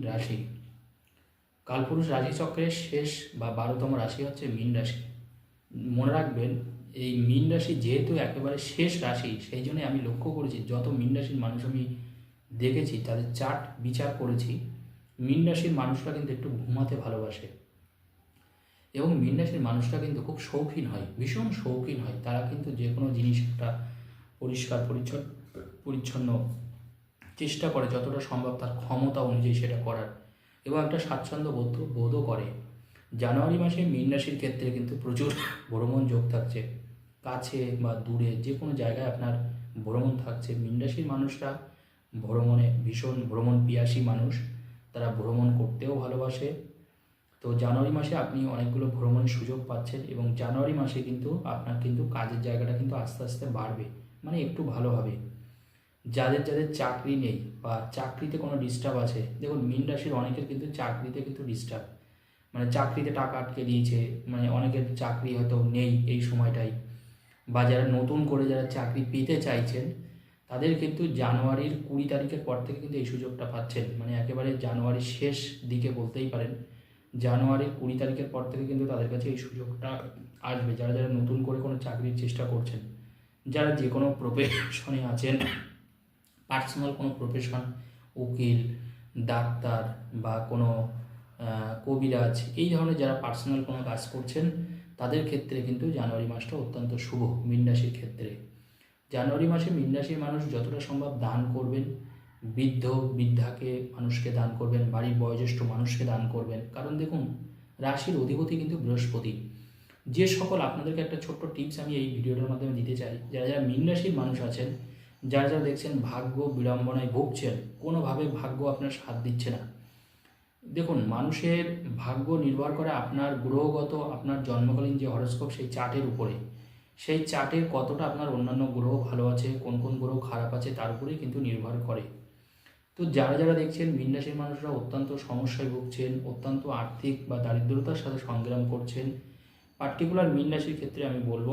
রাশি। কালপুরুষ রাশিচক্রের শেষ বা বারোতম রাশি হচ্ছে মীন রাশি। মনে রাখবেন, এই মীন রাশি যেহেতু একেবারে শেষ রাশি, সেই জন্য আমি লক্ষ্য করেছি, যত মীন রাশির মানুষ আমি দেখেছি, তাদের চার্ট বিচার করেছি, মীন রাশির মানুষরা কিন্তু একটু ঘুমাতে ভালোবাসে। এবং মীন রাশির মানুষরা কিন্তু খুব শৌখিন হয়, ভীষণ শৌখিন হয়। তারা কিন্তু যে কোনো জিনিস একটা পরিষ্কার, পরিচ্ছন্ন পরিচ্ছন্ন চেষ্টা করে যতটা সম্ভব তার ক্ষমতা অনুযায়ী সেটা করার। এবং একটা স্বাচ্ছন্দ্য বোধ বোধও করে। জানুয়ারি মাসে মীন রাশির ক্ষেত্রে কিন্তু প্রচুর ভ্রমণ যোগ থাকছে। কাছে বা দূরে যে কোনো জায়গায় আপনার ভ্রমণ থাকছে। মীন রাশির মানুষরা ভ্রমণে ভীষণ ভ্রমণ পিয়াসী মানুষ। তারা ভ্রমণ করতেও ভালোবাসে। তো জানুয়ারি মাসে আপনি অনেকগুলো ভ্রমণের সুযোগ পাচ্ছেন এবং জানুয়ারি মাসে কিন্তু আপনার কিন্তু কাজের জায়গাটা কিন্তু আস্তে আস্তে বাড়বে। মানে একটু ভালো হবে। যাদের যাদের চাকরি নেই বা চাকরিতে কোনো ডিস্টার্ব আছে, দেখুন মীন রাশির অনেকের কিন্তু চাকরিতে কিন্তু ডিস্টার্ব মানে চাকরিতে টাকা আটকে দিয়েছে মানে অনেকের চাকরি হয়তো নেই এই সময়টাই বা যারা নতুন করে যারা চাকরি পেতে চাইছেন, তাদের কিন্তু জানুয়ারির কুড়ি তারিখের পর থেকে কিন্তু এই সুযোগটা পাচ্ছেন। মানে একেবারে জানুয়ারির শেষ দিকে বলতেই পারেন, জানুয়ারির কুড়ি তারিখের পর থেকে কিন্তু তাদের কাছে এই সুযোগটা আসবে। যারা যারা নতুন করে কোনো চাকরির চেষ্টা করছেন, যারা যে কোনো প্রফেশনে আছেন পার্সোনাল কোনো প্রফেশন উকিল, ডাক্তার বা কোনো কবিরাজ, এই ধরনের যারা পার্সোনাল কোনো কাজ করছেন, তাদের ক্ষেত্রে কিন্তু জানুয়ারি মাসটা অত্যন্ত শুভ মীন রাশির ক্ষেত্রে। জানুয়ারি মাসে মীন রাশির মানুষ যতটা সম্ভব দান করবেন, বৃদ্ধ, বৃদ্ধাকে মানুষকে দান করবেন, বাড়ির বয়োজ্যেষ্ঠ মানুষকে দান করবেন। কারণ দেখুন, রাশির অধিপতি কিন্তু বৃহস্পতি। যে সকল আপনাদেরকে একটা ছোট্ট টিপস আমি এই ভিডিওটার মাধ্যমে দিতে চাই, যারা যারা মীন রাশির মানুষ আছেন যারা যারা দেখছেন ভাগ্য বিড়ম্বনায় ভুগছেন, কোনোভাবে ভাগ্য আপনার সাথ দিচ্ছে না। দেখুন, মানুষের ভাগ্য নির্ভর করে আপনার গ্রহগত, আপনার জন্মকালীন যে হরস্কোপ সেই চার্টের উপরে। সেই চার্টের কতটা আপনার অন্যান্য গ্রহ ভালো আছে, কোন কোন গ্রহ খারাপ আছে তার উপরেই কিন্তু নির্ভর করে। তো যারা যারা দেখছেন রাশির মানুষরা অত্যন্ত সমস্যায় ভুগছেন, অত্যন্ত আর্থিক বা দারিদ্রতার সাথে সংগ্রাম করছেন পার্টিকুলার রাশির ক্ষেত্রে আমি বলব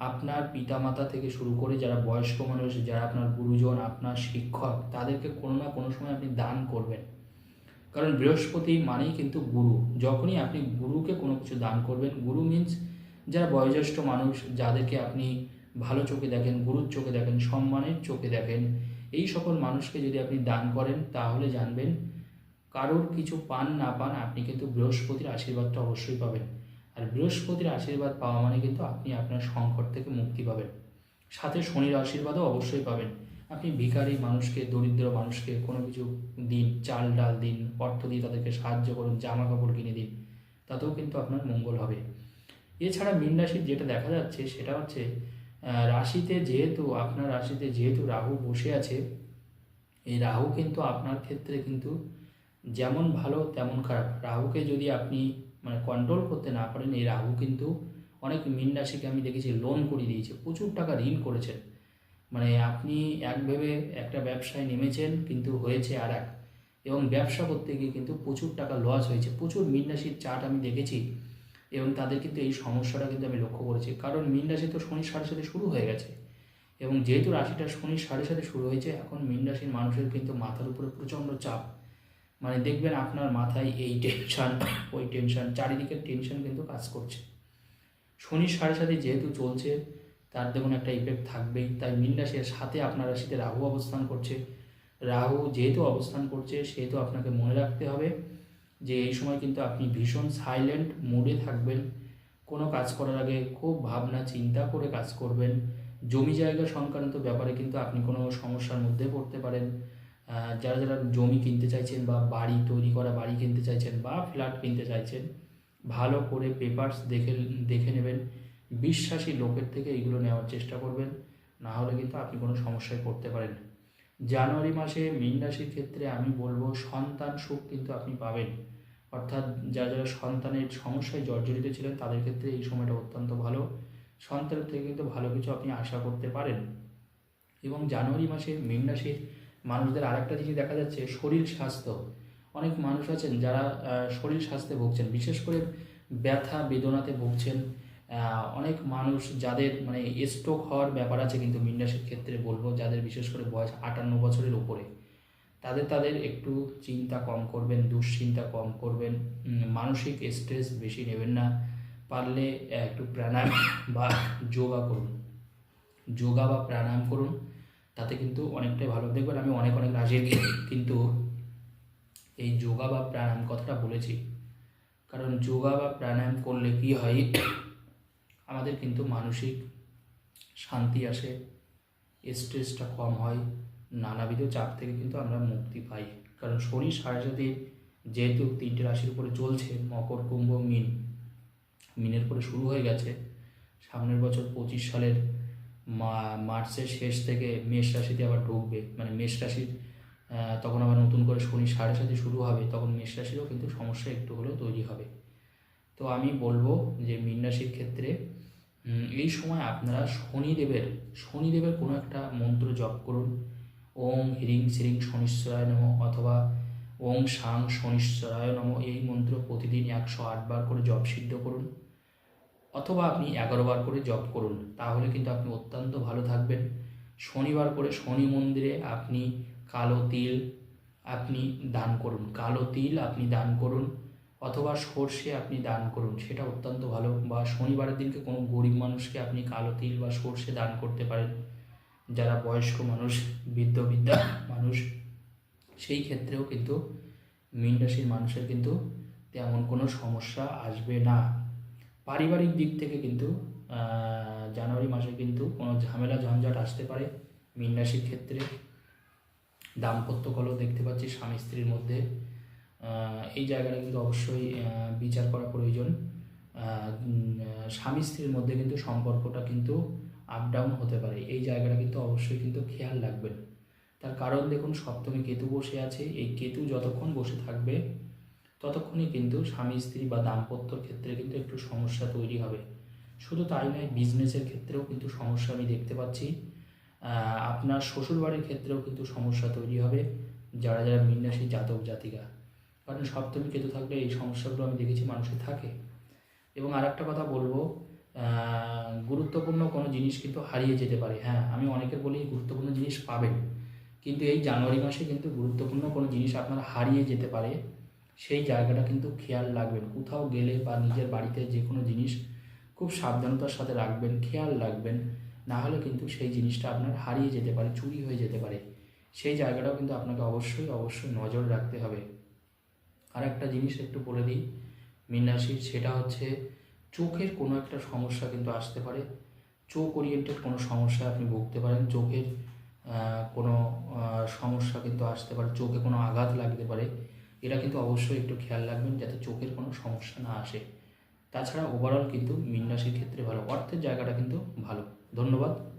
আপনার পিতামাতা থেকে শুরু করে যারা বয়স্ক মানুষ যারা আপনার গুরুজন, আপনার শিক্ষক, তাদেরকে কোনো না কোনো সময় আপনি দান করবেন। কারণ বৃহস্পতি মানেই কিন্তু গুরু। যখনই আপনি গুরুকে কোনো কিছু দান করবেন, গুরু মিন্স যারা বয়োজ্যেষ্ঠ মানুষ, যাদেরকে আপনি ভালো চোখে দেখেন, গুরুর চোখে দেখেন, সম্মানের চোখে দেখেন, এই সকল মানুষকে যদি আপনি দান করেন, তাহলে জানবেন কারোর কিছু পান না পান, আপনি কিন্তু বৃহস্পতির আশীর্বাদটা অবশ্যই পাবেন। আর বৃহস্পতির আশীর্বাদ পাওয়া মানে কিন্তু আপনি আপনার সংকট থেকে মুক্তি পাবেন। সাথে শনির আশীর্বাদও অবশ্যই পাবেন। আপনি ভিখারি মানুষকে, দরিদ্র মানুষকে, কোনো কিছু দিন, চাল, ডাল দিন, অর্থ দিয়ে তাদেরকে সাহায্য করুন জামা কাপড় কিনে দিন, তাতেও কিন্তু আপনার মঙ্গল হবে। এছাড়া মীন রাশির যেটা দেখা যাচ্ছে সেটা হচ্ছে রাশিতে যেহেতু, আপনার রাশিতে যেহেতু রাহু বসে আছে, এই রাহু কিন্তু আপনার ক্ষেত্রে কিন্তু যেমন ভালো তেমন খারাপ। রাহুকে যদি আপনি মানে কন্ট্রোল করতে না পারেন, এই রাহু কিন্তু অনেক মীন রাশিকে আমি দেখেছি লোন করে দিয়েছে, প্রচুর টাকা ঋণ করেছেন। মানে আপনি এক ভেবে একটা ব্যবসায় নেমেছেন, কিন্তু হয়েছে আর এক এবং ব্যবসা করতে গিয়ে কিন্তু প্রচুর টাকা লস হয়েছে, প্রচুর মীন রাশির চার্ট আমি দেখেছি। এবং তাদের কিন্তু এই সমস্যাটা কিন্তু আমি লক্ষ্য করেছি, কারণ মীন রাশি তো শনির সাড়ে সাথে শুরু হয়ে গেছে। এবং যেহেতু রাশিটা শনির সাড়ে সাথে শুরু হয়েছে, এখন মীন রাশির মানুষের কিন্তু মাথার উপরে প্রচণ্ড চাপ। মানে দেখবেন আপনার মাথায় এই টেনশন ওই টেনশন চারিদিকের টেনশন কিন্তু কাজ করছে। শনির সাড়ে সাথে যেহেতু চলছে তার দেখুন একটা ইফেক্ট থাকবেই। তাই মীন রাশির সাথে আপনার রাশিতে রাহু অবস্থান করছে। রাহু যেহেতু অবস্থান করছে সেহেতু আপনাকে মনে রাখতে হবে যে এই সময় কিন্তু আপনি ভীষণ সাইলেন্ট মুডে থাকবেন। কোনো কাজ করার আগে খুব ভাবনা চিন্তা করে কাজ করবেন। জমি জায়গা সংক্রান্ত ব্যাপারে কিন্তু আপনি কোনো সমস্যার মধ্যে পড়তে পারেন। যারা যারা জমি কিনতে চাইছেন বা বাড়ি তৈরি করা বাড়ি কিনতে চাইছেন বা ফ্ল্যাট কিনতে চাইছেন, ভালো করে পেপারস দেখে দেখে নেবেন। বিশ্বাসী লোকের থেকে এগুলো নেওয়ার চেষ্টা করবেন। না হলে কিন্তু আপনি কোনো সমস্যায় পড়তে পারেন। জানুয়ারি মাসে মীন রাশির ক্ষেত্রে আমি বলব, সন্তান সুখ কিন্তু আপনি পাবেন। অর্থাৎ যারা যারা সন্তানের সমস্যায় জর্জরিত ছিলেন, তাদের ক্ষেত্রে এই সময়টা অত্যন্ত ভালো। সন্তানের থেকে কিন্তু ভালো কিছু আপনি আশা করতে পারেন। এবং জানুয়ারি মাসে মীন রাশির মানুষদের আরেকটা জিনিস দেখা যাচ্ছে শরীর স্বাস্থ্য। অনেক মানুষ আছেন যারা শরীর স্বাস্থ্যে ভুগছেন। বিশেষ করে ব্যথা বেদনাতে ভুগছেন। অনেক মানুষ যাদের মানে স্ট্রোক হওয়ার ব্যাপার আছে কিন্তু রাশির ক্ষেত্রে বলব, যাদের বিশেষ করে বয়স আটান্ন বছরের উপরে, তাদের তাদের একটু চিন্তা কম করবেন, দুশ্চিন্তা কম করবেন। মানসিক স্ট্রেস বেশি নেবেন না। পারলে একটু প্রাণায়াম বা যোগা করুন। যোগা বা প্রাণায়াম করুন। তাতে কিন্তু অনেকটাই ভালো। দেখবেন আমি অনেক অনেক রাশির কিন্তু এই যোগা বা প্রাণায়াম কথাটা বলেছি। কারণ যোগা বা প্রাণায়াম করলে কি হয়, আমাদের কিন্তু মানসিক শান্তি আসে স্ট্রেসটা কম হয়, নানাবিধ চাপ থেকে কিন্তু আমরা মুক্তি পাই। কারণ শনি সাড়ে সাথে যেহেতু তিনটে রাশির উপরে চলছে, মকর, কুম্ভ, মিন, মিনের পরে শুরু হয়ে গেছে। সামনের বছর পঁচিশ সালের মার্চের শেষ থেকে মেষ রাশিতে আবার ঢুকবে। মানে মেষ রাশির তখন আবার নতুন করে শনি সাড়ে সাথে শুরু হবে, তখন মেষ রাশিরও কিন্তু সমস্যা একটু হলেও তৈরি হবে। তো আমি বলব যে মীন রাশির ক্ষেত্রে এই সময় আপনারা শনিদেবের শনিদেবের কোনো একটা মন্ত্র জপ করুন। ওম হ্রিং শ্রিং শনিশ্বরায় নম অথবা ওম সাং শনিশ্বরায় নম, এই মন্ত্র প্রতিদিন একশো আটবার করে জপ সিদ্ধ করুন। অথবা আপনি এগারো বার করে জপ করুন, তাহলে কিন্তু আপনি অত্যন্ত ভালো থাকবেন। শনিবার করে শনি মন্দিরে আপনি কালো তিল আপনি দান করুন, কালো তিল আপনি দান করুন অথবা সর্ষে আপনি দান করুন, সেটা অত্যন্ত ভালো। বা শনিবারের দিনকে কোনো গরিব মানুষকে আপনি কালো তিল বা সর্ষে দান করতে পারেন। যারা বয়স্ক মানুষ, বৃদ্ধ, বৃদ্ধা মানুষ, সেই ক্ষেত্রেও কিন্তু মীন রাশির মানুষের কিন্তু তেমন কোনো সমস্যা আসবে না। পারিবারিক দিক থেকে কিন্তু জানুয়ারি মাসে কিন্তু কোনো ঝামেলা, ঝঞ্ঝাট আসতে পারে। মীন রাশির ক্ষেত্রে দাম্পত্য কলহ দেখতে পাচ্ছি স্বামী, স্ত্রীর মধ্যে। এই জায়গাটা কিন্তু অবশ্যই বিচার করা প্রয়োজন। স্বামী, স্ত্রীর মধ্যে কিন্তু সম্পর্কটা কিন্তু আপ ডাউন হতে পারে। এই জায়গাটা কিন্তু অবশ্যই কিন্তু খেয়াল রাখবেন। তার কারণ দেখুন, সপ্তমে কেতু বসে আছে। এই কেতু যতক্ষণ বসে থাকবে ততক্ষণই কিন্তু স্বামী, স্ত্রী বা দাম্পত্যর ক্ষেত্রে কিন্তু একটু সমস্যা তৈরি হবে। শুধু তাই নয় বিজনেসের ক্ষেত্রেও কিন্তু সমস্যা আমি দেখতে পাচ্ছি। আপনার শ্বশুরবাড়ির ক্ষেত্রেও কিন্তু সমস্যা তৈরি হবে, যারা যারা মিন্নাসী জাতক, জাতিকা। কারণ সপ্তমী কেতু থাকলে এই সমস্যাগুলো আমি দেখেছি মানুষের থাকে। এবং আর একটা কথা বলব গুরুত্বপূর্ণ কোনো জিনিস কিন্তু হারিয়ে যেতে পারে। হ্যাঁ আমি অনেকে বলি গুরুত্বপূর্ণ জিনিস পাবেন। কিন্তু এই জানুয়ারি মাসে কিন্তু গুরুত্বপূর্ণ কোনো জিনিস আপনার হারিয়ে যেতে পারে। সেই জায়গাটা কিন্তু খেয়াল রাখবেন। কোথাও গেলে বা নিজের বাড়িতে যে কোনো জিনিস খুব সাবধানতার সাথে রাখবেন, খেয়াল রাখবেন। না হলে কিন্তু সেই জিনিসটা আপনার হারিয়ে যেতে পারে, চুরি হয়ে যেতে পারে। সেই জায়গাটাও কিন্তু আপনাকে অবশ্যই অবশ্যই নজর রাখতে হবে। আর একটা জিনিস একটু বলে দিই মিনাশির সেটা হচ্ছে চোখের কোনো একটা সমস্যা কিন্তু আসতে পারে। চোখ ওরিয়েন্টেড কোনো সমস্যা আপনি ভুগতে পারেন। চোখের কোনো সমস্যা কিন্তু আসতে পারে। চোখে কোনো আঘাত লাগতে পারে। এটা কিন্তু অবশ্যই একটু খেয়াল রাখবেন যাতে চোখের কোনো সমস্যা না আসে। তাছাড়া ওভারঅল কিন্তু মীন রাশির ক্ষেত্রে ভালো, অর্থের জায়গাটা কিন্তু ভালো। ধন্যবাদ।